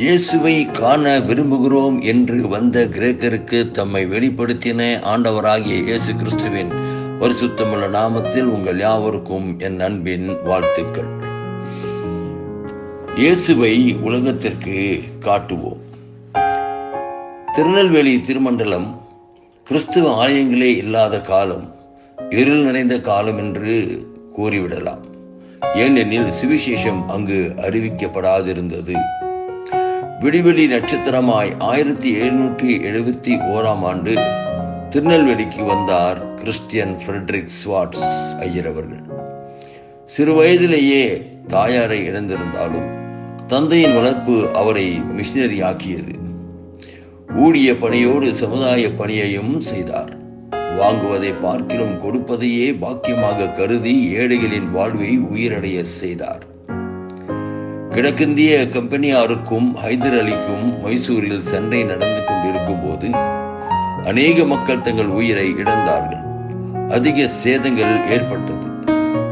இயேசுவை காண விரும்புகிறோம் என்று வந்த கிரேக்கருக்கு தம்மை வெளிப்படுத்தின ஆண்டவராகிய இயேசு கிறிஸ்துவின் பரிசுத்தமுள்ள நாமத்தில் உங்கள் யாவருக்கும் என் அன்பின் வாழ்த்துக்கள். இயேசுவை உலகத்திற்கு காட்டுவோம். திருநெல்வேலி திருமண்டலம் கிறிஸ்துவ ஆலயங்களே இல்லாத காலம் இருள் நிறைந்த காலம் என்று கூறிவிடலாம். ஏனெனில் சுவிசேஷம் அங்கு அறிவிக்கப்படாதிருந்தது. விடிவெளி நட்சத்திரமாய் ஆயிரத்தி எழுநூற்றி எழுபத்தி ஓராம் ஆண்டு திருநெல்வேலிக்கு வந்தார் கிறிஸ்டியன் ஃப்ரெட்ரிக் ஸ்வாட்ஸ் ஐயர் அவர்கள். சிறு வயதிலேயே தாயாரை இழந்திருந்தாலும் தந்தையின் வளர்ப்பு அவரை மிஷினரி ஆக்கியது. ஊழிய பணியோடு சமுதாய பணியையும் செய்தார். வாங்குவதை பார்க்கிலும் கொடுப்பதையே பாக்கியமாக கருதி ஏழைகளின் வாழ்வை உயிரடைய செய்தார். கிழக்கிந்திய கம்பெனியாருக்கும் ஹைதர் அலிக்கும் மைசூரில் சண்டை நடந்து கொண்டிருக்கும் போது அநேக மக்கள் தங்கள் உயிரை இழந்தார்கள். அதிக சேதங்கள் ஏற்பட்டது.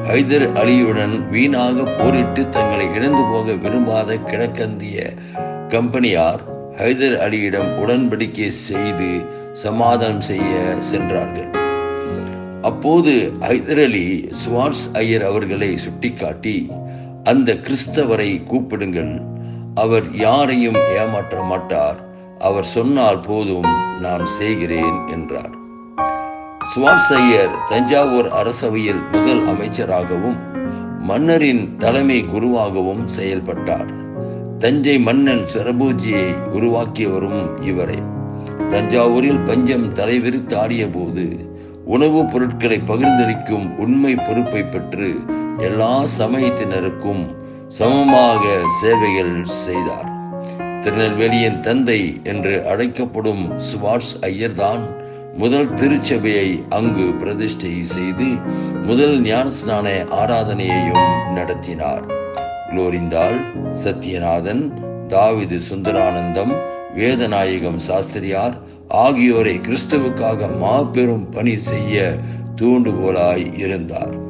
ஹைதர் அலியுடன் வீணாக போரிட்டு தங்களை இழந்து போக விரும்பாத கிழக்கந்திய கம்பெனியார் ஹைதர் அலியிடம் உடன்படிக்கை செய்து சமாதானம் செய்ய சென்றார்கள். அப்போது ஹைதர் அலி சுவார்ஸ் ஐயர் அவர்களை சுட்டிக்காட்டி அந்த கிறிஸ்தவரை கூப்பிடுங்கள். அவர் யாரையும் ஏமாற்ற மாட்டார். அவர் சொன்னால் போதும் நான் செய்கிறேன் என்றார். சுவார்ஸ் ஐயர் தஞ்சாவூர் அரசவையில் முதல் அமைச்சராகவும் மன்னரின் தலைமை குருவாகவும் செயல்பட்டார். தஞ்சை மன்னன் சரபூஜியை உருவாக்கியவரும் இவரே. தஞ்சாவூரில் பஞ்சம் தலைவிரித்து ஆடிய போது உணவுப் பொருட்களை பகிர்ந்தளிக்கும் உண்மை பொறுப்பை பெற்று எல்லா சமயத்தினருக்கும் சமமாக சேவைகள் செய்தார். திருநெல்வேலியின் தந்தை என்று அழைக்கப்படும் சுவார்ஸ் ஐயர்தான் முதல் திருச்சபையை அங்கு பிரதிஷ்டை செய்து முதல் ஞானஸ்நான ஆராதனையையும் நடத்தினார். குளோரிந்தால் சத்யநாதன் தாவிது சுந்தரானந்தம் வேதநாயகம் சாஸ்திரியார் ஆகியோரை கிறிஸ்துவுக்காக மாபெரும் பணி செய்ய தூண்டுகோலாய் இருந்தார்.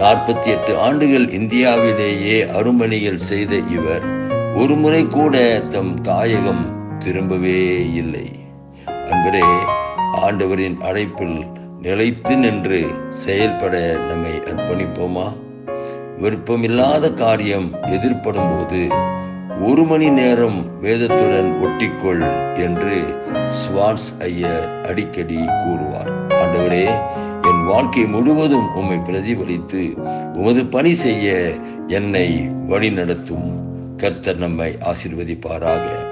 நாற்பத்தி எட்டு ஆண்டுகள் இந்தியாவிலேயே அருமணியில் செய்த இவர் ஒருமுறை கூட தம் தாயகம் திரும்பவே இல்லை. அன்பரே ஆண்டவரின் அழைப்பில் நிலைத்து நின்று செயல்பட நம்மை அர்ப்பணிப்போமா? விருப்பமில்லாத காரியம் எதிர்ப்படும் போது ஒரு மணி நேரம் வேதத்துடன் ஒட்டிக்கொள் என்று ஸ்வார்ஸ் ஐயர் அடிக்கடி கூறுவார். ஆண்டவரே என் வாழ்க்கை முழுவதும் உம்மை பிரதிபலித்து உமது பணி செய்ய என்னை வழிநடத்தும். கர்த்தர் நம்மை ஆசிர்வதிப்பாராக.